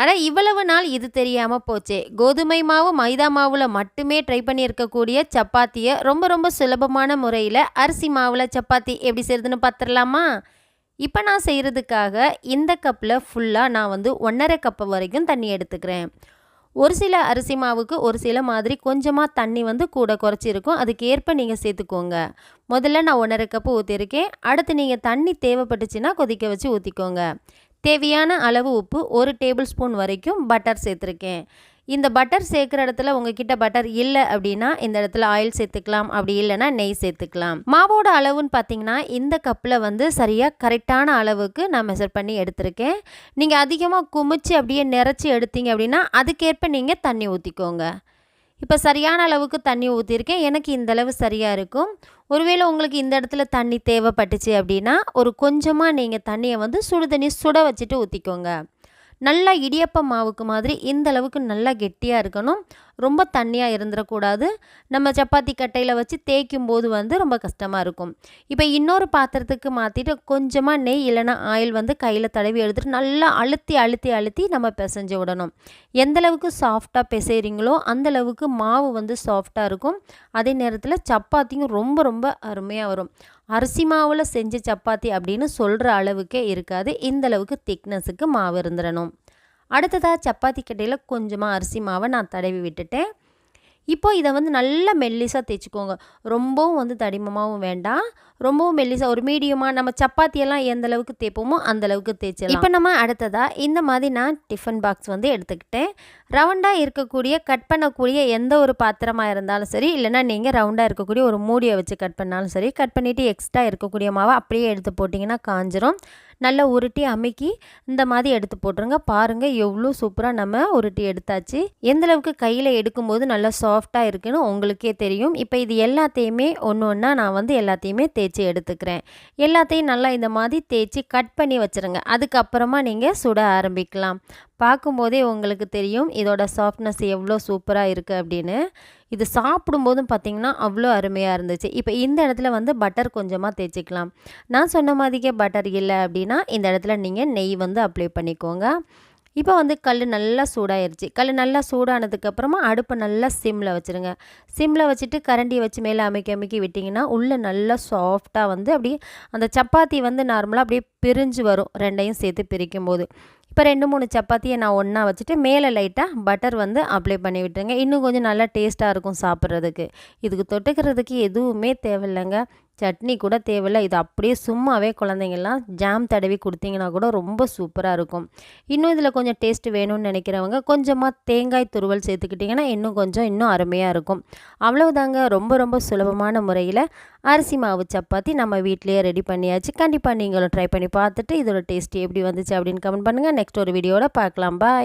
அட இவ்வளவு நாள் இது தெரியாமல் போச்சே. கோதுமை மாவு மைதா மாவில் மட்டுமே ட்ரை பண்ணியிருக்கக்கூடிய சப்பாத்தியை ரொம்ப ரொம்ப சுலபமான முறையில் அரிசி மாவில் சப்பாத்தி எப்படி செய்கிறதுன்னு பார்த்துடலாமா இப்போ நான் செய்கிறதுக்காக இந்த கப்பில் ஃபுல்லாக நான் வந்து ஒன்றரை கப்பு வரைக்கும் தண்ணி எடுத்துக்கிறேன். ஒரு சில அரிசி மாவுக்கு ஒரு சில மாதிரி கொஞ்சமாக தண்ணி வந்து கூட குறைச்சிருக்கும். அதுக்கு ஏற்ப நீங்கள் சேர்த்துக்கோங்க. முதல்ல நான் ஒன்றரை கப்பு ஊற்றிருக்கேன் அடுத்து நீங்கள் தண்ணி தேவைப்பட்டுச்சுன்னா கொதிக்க வச்சு ஊற்றிக்கோங்க தேவையான அளவு உப்பு ஒரு டேபிள் ஸ்பூன் வரைக்கும் பட்டர் சேர்த்துருக்கேன். இந்த பட்டர் சேர்க்குற இடத்துல உங்ககிட்ட பட்டர் இல்லை அப்படின்னா இந்த இடத்துல ஆயில் சேர்த்துக்கலாம். அப்படி இல்லைன்னா நெய் சேர்த்துக்கலாம். மாவோட அளவுன்னு பார்த்தீங்கன்னா இந்த கப்பில் வந்து சரியாக கரெக்டான அளவுக்கு நான் மெஷர் பண்ணி எடுத்திருக்கேன். நீங்கள் அதிகமாக குமிச்சு அப்படியே நிறச்சி எடுத்தீங்க அப்படின்னா அதுக்கேற்ப நீங்கள் தண்ணி ஊற்றிக்கோங்க இப்போ சரியான அளவுக்கு தண்ணி ஊற்றிருக்கேன் எனக்கு இந்த அளவு சரியாக இருக்கும். ஒருவேளை உங்களுக்கு இந்த இடத்துல தண்ணி தேவைப்பட்டுச்சு அப்படின்னா ஒரு கொஞ்சமாக நீங்கள் தண்ணியை வந்து சுடு தண்ணி சுட வச்சுட்டு ஊற்றிக்கோங்க நல்லா இடியப்ப மாவுக்கு மாதிரி இந்த அளவுக்கு நல்லா கெட்டியாக இருக்கணும். ரொம்ப தண்ணியாக இருந்துடக்கூடாது நம்ம சப்பாத்தி கட்டையில் வச்சு தேய்க்கும் போது வந்து ரொம்ப கஷ்டமாக இருக்கும். இப்போ இன்னொரு பாத்திரத்துக்கு மாற்றிட்டு கொஞ்சமாக நெய் இல்லைனா ஆயில் வந்து கையில் தடவி எடுத்துகிட்டு நல்லா அழுத்தி அழுத்தி அழுத்தி நம்ம பிசைஞ்சு விடணும். எந்தளவுக்கு சாஃப்டாக பிசைகிறீங்களோ அந்தளவுக்கு மாவு வந்து சாஃப்டாக இருக்கும். அதே நேரத்தில் சப்பாத்தியும் ரொம்ப ரொம்ப அருமையாக வரும். அரிசி மாவில் செஞ்ச சப்பாத்தி அப்படின்னு சொல்கிற அளவுக்கே இருக்காது. இந்த அளவுக்கு திக்னஸுக்கு மாவு இருந்துடணும் அடுத்ததாக சப்பாத்தி கட்டையில் கொஞ்சமாக அரிசி மாவை நான் தடவி விட்டுட்டேன். இப்போ இதை வந்து நல்லா மெல்லிசாக தேய்ச்சிக்கோங்க. ரொம்பவும் வந்து தடிமமாகவும் வேண்டாம். ரொம்பவும் மெல்லிசாக ஒரு மீடியமாக நம்ம சப்பாத்தியெல்லாம் எந்த அளவுக்கு தேய்ப்போமோ அந்த அளவுக்கு தேய்ச்சலாம் இப்போ நம்ம அடுத்ததாக இந்த மாதிரி நான் டிஃபன் பாக்ஸ் வந்து எடுத்துக்கிட்டேன். ரவுண்டாக இருக்கக்கூடிய கட் பண்ணக்கூடிய எந்த ஒரு பாத்திரமாக இருந்தாலும் சரி இல்லைனா நீங்கள் ரவுண்டாக இருக்கக்கூடிய ஒரு மூடியை வச்சு கட் பண்ணாலும் சரி கட் பண்ணிவிட்டு எக்ஸ்ட்ரா இருக்கக்கூடிய மாவை அப்படியே எடுத்து போட்டிங்கன்னா காஞ்சிரும். நல்லா உருட்டி அமுக்கி இந்த மாதிரி எடுத்து போட்டுருங்க. பாருங்கள் எவ்வளோ சூப்பராக நம்ம உருட்டி எடுத்தாச்சு. எந்தளவுக்கு கையில் எடுக்கும்போது நல்லா சாஃப்டாக இருக்குன்னு உங்களுக்கே தெரியும். இப்போ இது எல்லாத்தையுமே ஒன்று ஒன்றா நான் வந்து எல்லாத்தையுமே தேய்ச்சி எடுத்துக்கிறேன். எல்லாத்தையும் நல்லா இந்த மாதிரி தேய்ச்சி கட் பண்ணி வச்சுருங்க. அதுக்கப்புறமா நீங்கள் சுட ஆரம்பிக்கலாம். பார்க்கும்போதே உங்களுக்கு தெரியும் இதோட சாஃப்ட்னஸ் எவ்வளோ சூப்பராக இருக்குது அப்படின்னு. இது சாப்பிடும்போதும் பார்த்திங்கன்னா அவ்வளோ அருமையாக இருந்துச்சு. இப்போ இந்த இடத்துல வந்து பட்டர் கொஞ்சமாக தேய்ச்சிக்கலாம். நான் சொன்ன மாதிரிக்கே பட்டர் இல்லை அப்படின்னா இந்த இடத்துல நீங்கள் நெய் வந்து அப்ளை பண்ணிக்கோங்க. இப்போ வந்து கல் நல்லா சூடாயிருச்சு. கல் நல்லா சூடானதுக்கப்புறமா அடுப்பை நல்லா சிம்மில் வச்சுருங்க. சிம்மில் வச்சுட்டு கரண்டியை வச்சு மேலே அமைக்க அமைக்கி விட்டிங்கன்னா உள்ளே நல்லா சாஃப்டாக வந்து அப்படியே அந்த சப்பாத்தி வந்து நார்மலாக அப்படியே பிரிஞ்சு வரும். ரெண்டையும் சேர்த்து பிரிக்கும் போது இப்போ ரெண்டு மூணு சப்பாத்தியை நான் ஒன்றா வச்சுட்டு மேலே லைட்டாக பட்டர் வந்து அப்ளை பண்ணி விட்டுருங்க. இன்னும் கொஞ்சம் நல்லா டேஸ்ட்டாக இருக்கும் சாப்பிட்றதுக்கு. இதுக்கு தொட்டுக்கிறதுக்கு எதுவுமே தேவையில்லைங்க. சட்னி கூட தேவையில்லை. இது அப்படியே சும்மாவே குழந்தைங்கள்லாம் ஜாம் தடவி கொடுத்தீங்கன்னா கூட ரொம்ப சூப்பராக இருக்கும். இன்னும் இதில் கொஞ்சம் டேஸ்ட் வேணும்னு நினைக்கிறவங்க கொஞ்சமாக தேங்காய் துருவல் சேர்த்துக்கிட்டிங்கன்னா இன்னும் கொஞ்சம் இன்னும் அருமையாக இருக்கும். அவ்வளவுதாங்க. ரொம்ப ரொம்ப சுலபமான முறையில் அரிசி மாவு சப்பாத்தி நம்ம வீட்லேயே ரெடி பண்ணியாச்சு. கண்டிப்பாக நீங்களும் ட்ரை பண்ணி பார்த்துட்டு இதோட டேஸ்ட் எப்படி வந்துச்சு அப்படின்னு கமெண்ட் பண்ணுங்கள் நெக்ஸ்ட் ஒரு வீடியோவில் பார்க்கலாம். பாய்